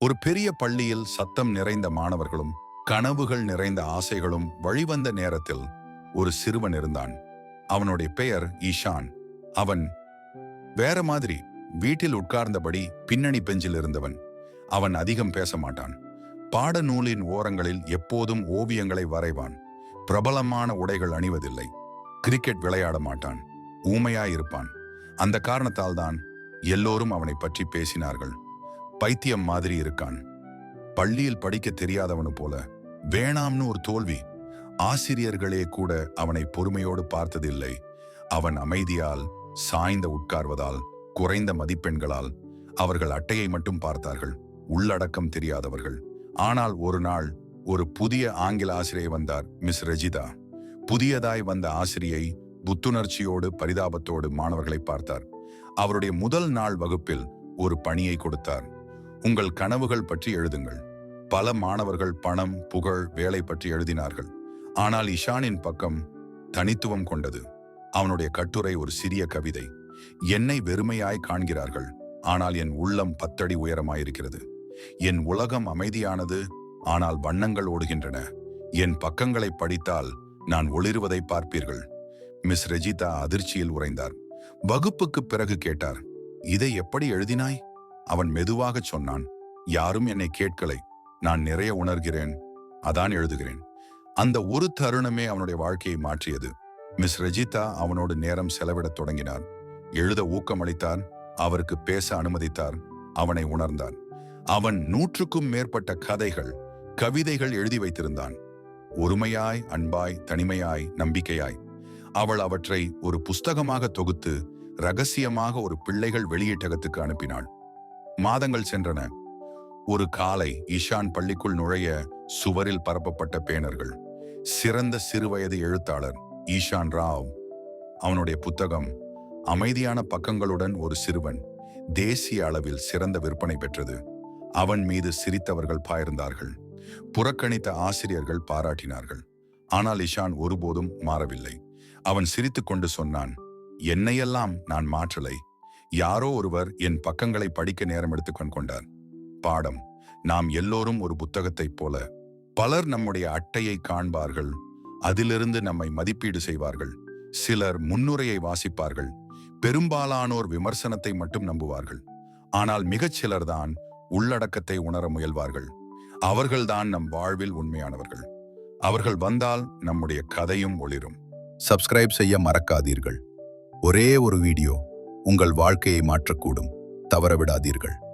ஒரு பெரிய பள்ளியில் சத்தம் நிறைந்த மாணவர்களும் கனவுகள் நிறைந்த ஆசைகளும் வழிவந்த நேரத்தில் ஒரு சிறுவன் இருந்தான். அவனுடைய பெயர் ஈஷான். அவன் வேற மாதிரி வீட்டில் உட்கார்ந்தபடி பின்னணி பெஞ்சில் இருந்தவன். அவன் அதிகம் பேச மாட்டான். பாடநூலின் ஓரங்களில் எப்போதும் ஓவியங்களை வரைவான். பிரபலமான உடைகள் அணிவதில்லை. கிரிக்கெட் விளையாட மாட்டான். ஊமையாயிருப்பான் அந்த காரணத்தால் தான் எல்லோரும் அவனை பற்றி பேசினார்கள். பைத்தியம் மாதிரி இருக்கான். பள்ளியில் படிக்க தெரியாதவனு போல வேணாம்னு ஒரு தோல்வி. ஆசிரியர்களே கூட அவனை பொறுமையோடு பார்த்ததில்லை. அவன் அமைதியால் சாய்ந்த உட்கார்வதால் குறைந்த மதிப்பெண்களால் அவர்கள் அட்டையை மட்டும் பார்த்தார்கள். உள்ளடக்கம் தெரியாதவர்கள். ஆனால் ஒரு நாள் ஒரு புதிய ஆங்கில ஆசிரியை வந்தார் மிஸ் ரஜிதா. புதியதாய் வந்த ஆசிரியை புத்துணர்ச்சியோடு பரிதாபத்தோடு மாணவர்களை பார்த்தார். அவருடைய முதல் நாள் வகுப்பில் ஒரு பணியை கொடுத்தார். உங்கள் கனவுகள் பற்றி எழுதுங்கள். பல மாணவர்கள் பணம் புகழ் வேலை பற்றி எழுதினார்கள். ஆனால் இஷானின் பக்கம் தனித்துவம் கொண்டது. அவனுடைய கட்டுரை ஒரு சிறிய கவிதை. என்னை வெறுமையாய் காண்கிறார்கள். ஆனால் என் உள்ளம் பத்தடி உயரமாயிருக்கிறது. என் உலகம் அமைதியானது ஆனால் வண்ணங்கள் ஓடுகின்றன. என் பக்கங்களை படித்தால் நான் ஒளிர்வதை பார்ப்பீர்கள். மிஸ் ரெஜிதா அதிர்ச்சியில் உறைந்தார். வகுப்புக்கு பிறகு கேட்டார் இதை எப்படி எழுதினாய்? அவன் மெதுவாகச் சொன்னான் யாரும் என்னை கேட்கலை. நான் நிறைய உணர்கிறேன். அதான் எழுதுகிறேன். அந்த ஒரு தருணமே அவனுடைய வாழ்க்கையை மாற்றியது. மிஸ் ரெஜிதா அவனோடு நேரம் செலவிடத் தொடங்கினார். எழுத ஊக்கமளித்தார். அவருக்கு பேச அனுமதித்தார். அவனை உணர்ந்தான் அவன் நூற்றுக்கும் மேற்பட்ட கதைகள் கவிதைகள் எழுதி வைத்திருந்தான். ஒருமையாய் அன்பாய் தனிமையாய் நம்பிக்கையாய். அவள் அவற்றை ஒரு புஸ்தகமாக தொகுத்து ரகசியமாக ஒரு பிள்ளைகள் வெளியீட்டகத்துக்கு அனுப்பினாள். மாதங்கள் சென்றன. ஒரு காலை ஈஷான் பள்ளிக்குள் நுழைய சுவரில் பரப்பப்பட்ட பேனர்கள் சிறந்த சிறுவயது எழுத்தாளர் ஈஷான் ராவ் அவனுடைய புத்தகம் அமைதியான பக்கங்களுடன் ஒரு சிறுவன் தேசிய அளவில் சிறந்த விற்பனை பெற்றது. அவன் மீது சிரித்தவர்கள் பாய்ந்தார்கள் புறக்கணித்த ஆசிரியர்கள் பாராட்டினார்கள். ஆனால் இஷான் ஒருபோதும் மாறவில்லை. அவன் சிரித்துக்கொண்டு சொன்னான் என்னையெல்லாம் நான் மாற்றலை. யாரோ ஒருவர் என் பக்கங்களை படிக்க நேரம் எடுத்துக்கொண்டு கொண்டார் பாடம் நாம் எல்லோரும் ஒரு புத்தகத்தைப் போல பலர் நம்முடைய அட்டையை காண்பார்கள் அதிலிருந்து நம்மை மதிப்பீடு செய்வார்கள் சிலர் முன்னுரையை வாசிப்பார்கள் பெரும்பாலானோர் விமர்சனத்தை மட்டும் நம்புவார்கள் ஆனால் மிகச் சிலர்தான் உள்ளடக்கத்தை உணர முயல்வார்கள். அவர்கள்தான் நம் வாழ்வில் உண்மையானவர்கள். அவர்கள் வந்தால் நம்முடைய கதையும் ஒளிரும். சப்ஸ்கிரைப் செய்ய மறக்காதீர்கள். ஒரே ஒரு வீடியோ. உங்கள் வாழ்க்கையை மாற்றக்கூடும். தவறவிடாதீர்கள்